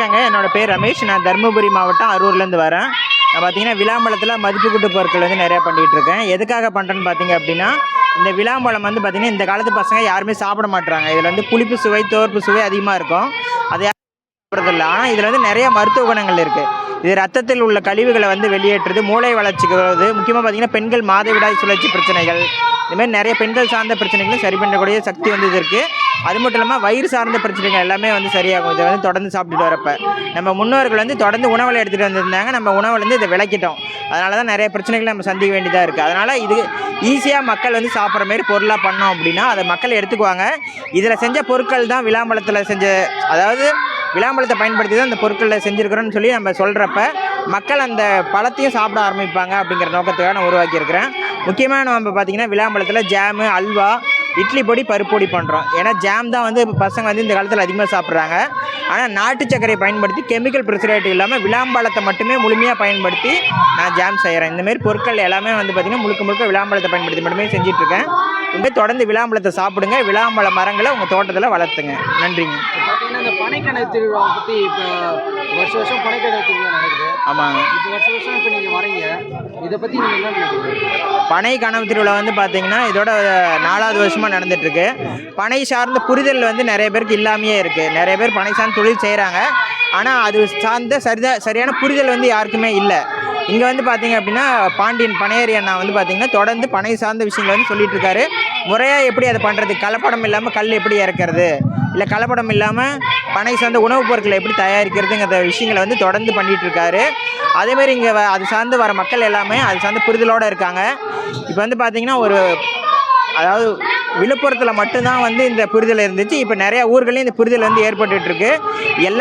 வணக்கங்க என்னோட பேர் ரமேஷ். நான் தருமபுரி மாவட்டம் அரூர்லேருந்து வரேன். நான் பார்த்தீங்கன்னா விளாம்பழத்தில் மதிப்பு கூட்டு பொருட்கள் வந்து நிறையா பண்ணிகிட்டு இருக்கேன் எதுக்காக பண்ணுறேன்னு பார்த்தீங்க அப்படின்னா இந்த விளாம்பழம் வந்து பார்த்திங்கன்னா இந்த காலத்து பசங்க யாருமே சாப்பிட மாட்டுறாங்க இதில் வந்து புளிப்பு சுவை தோற்பு சுவை அதிகமாக இருக்கும். அது யாரும் சாப்பிட்றதில்ல ஆனால் இதில் வந்து நிறைய மருத்துவ குணங்கள் இருக்குது இது ரத்தத்தில் உள்ள கழிவுகளை வந்து வெளியேற்றுது. மூளை வளர்ச்சிக்கு வருது முக்கியமாக பார்த்தீங்கன்னா பெண்கள் மாதவிடாய் சுழற்சி பிரச்சனைகள். இதுமாதிரி நிறைய பெண்கள் சார்ந்த பிரச்சனைகளும் சரி பண்ணக்கூடிய சக்தி வந்து இது இருக்குது அது மட்டும் இல்லாமல் வயிறு சார்ந்த பிரச்சனைகள் எல்லாமே வந்து சரியாகும். இதை வந்து தொடர்ந்து சாப்பிட்டுட்டு வரப்போ. நம்ம முன்னோர்கள் வந்து தொடர்ந்து உணவில் எடுத்துகிட்டு வந்திருந்தாங்க. நம்ம உணவுலேருந்து இதை விளக்கிட்டோம். அதனால தான் நிறைய பிரச்சனைகள் நம்ம சந்திக்க வேண்டியதாக இருக்குது அதனால் இது ஈஸியாக மக்கள் வந்து சாப்பிட்ற மாதிரி பொருளாக பண்ணோம் அப்படின்னா அதை மக்கள் எடுத்துக்குவாங்க. இதில் செஞ்ச பொருட்கள் தான் விளாம்பழத்தில் செஞ்ச அதாவது விளாம்பழத்தை பயன்படுத்தி தான் அந்த பொருட்களை செஞ்சுருக்கிறோன்னு சொல்லி நம்ம சொல்கிறப்ப மக்கள் அந்த பழத்தையும் சாப்பிட ஆரம்பிப்பாங்க அப்படிங்கிற நோக்கத்துக்காக நான் உருவாக்கியிருக்கிறேன். முக்கியமாக நம்ம பார்த்தீங்கன்னா விளாம்பழத்தில் ஜாமு அல்வா இட்லி பொடி பருப்பு பொடி பண்ணுறோம் ஏன்னா ஜாம் தான் வந்து பசங்க வந்து இந்த காலத்தில் அதிகமாக சாப்பிட்றாங்க. ஆனால் நாட்டு சர்க்கரையை பயன்படுத்தி கெமிக்கல் ப்ரிசர்வேட்டிவ் இல்லாமல் விளாம்பழத்தை மட்டுமே முழுமையாக பயன்படுத்தி நான் ஜாம் செய்கிறேன் இந்தமாரி பொருட்கள் எல்லாமே வந்து பார்த்திங்கன்னா முழுக்க முழுக்க விளாம்பழத்தை பயன்படுத்தி மட்டுமே செஞ்சிட்ருக்கேன் இங்கே தொடர்ந்து விளாம்பழத்தை சாப்பிடுங்க. விளாம்பழ மரங்களை உங்கள் தோட்டத்தில் வளர்த்துங்க. நன்றிங்க. பார்த்தீங்கன்னா இந்த பனைக்கடை திருவிழா பற்றி இப்போ வருஷம் வருஷம் பனைக்கடை ஆமாங்க. இப்போ வருஷம் வருஷம் இப்போ நீங்கள் வரீங்க இதை பற்றி நீங்கள் என்ன நினைக்கிறீங்க? பனை கனவு திருவிழா வந்து பார்த்தீங்கன்னா இதோட நாலாவது வருஷமாக நடந்துட்டுருக்கு. பனை சார்ந்த புரிதல் வந்து நிறைய பேருக்கு இல்லாமையே இருக்குது நிறைய பேர் பனை சார்ந்த தொழில் செய்கிறாங்க ஆனால் அது சார்ந்த சரிதா சரியான புரிதல் வந்து யாருக்குமே இல்லை. இங்கே வந்து பார்த்தீங்க அப்படின்னா பாண்டியன் பனையரி அண்ணா வந்து பார்த்தீங்கன்னா தொடர்ந்து பனை சார்ந்த விஷயங்களை வந்து சொல்லிட்டு இருக்காரு முறையாக எப்படி அதை பண்ணுறது கலப்படம் இல்லாமல் கல் எப்படி இறக்கிறது? இல்லை கலப்படம் இல்லாமல் பனை சார்ந்த உணவுப் பொருட்களை எப்படி தயாரிக்கிறதுங்கிற விஷயங்களை வந்து தொடர்ந்து பண்ணிகிட்டு இருக்காரு அதேமாதிரி இங்கே அது சார்ந்து வர மக்கள் எல்லாமே அது சார்ந்த புரிதலோடு இருக்காங்க. இப்போ வந்து பார்த்தீங்கன்னா ஒரு அதாவது விழுப்புரத்தில் மட்டும்தான் வந்து இந்த புரிதல் இருந்துச்சு. இப்போ நிறையா ஊர்களையும் இந்த புரிதல் வந்து ஏற்பட்டுருக்கு எல்லா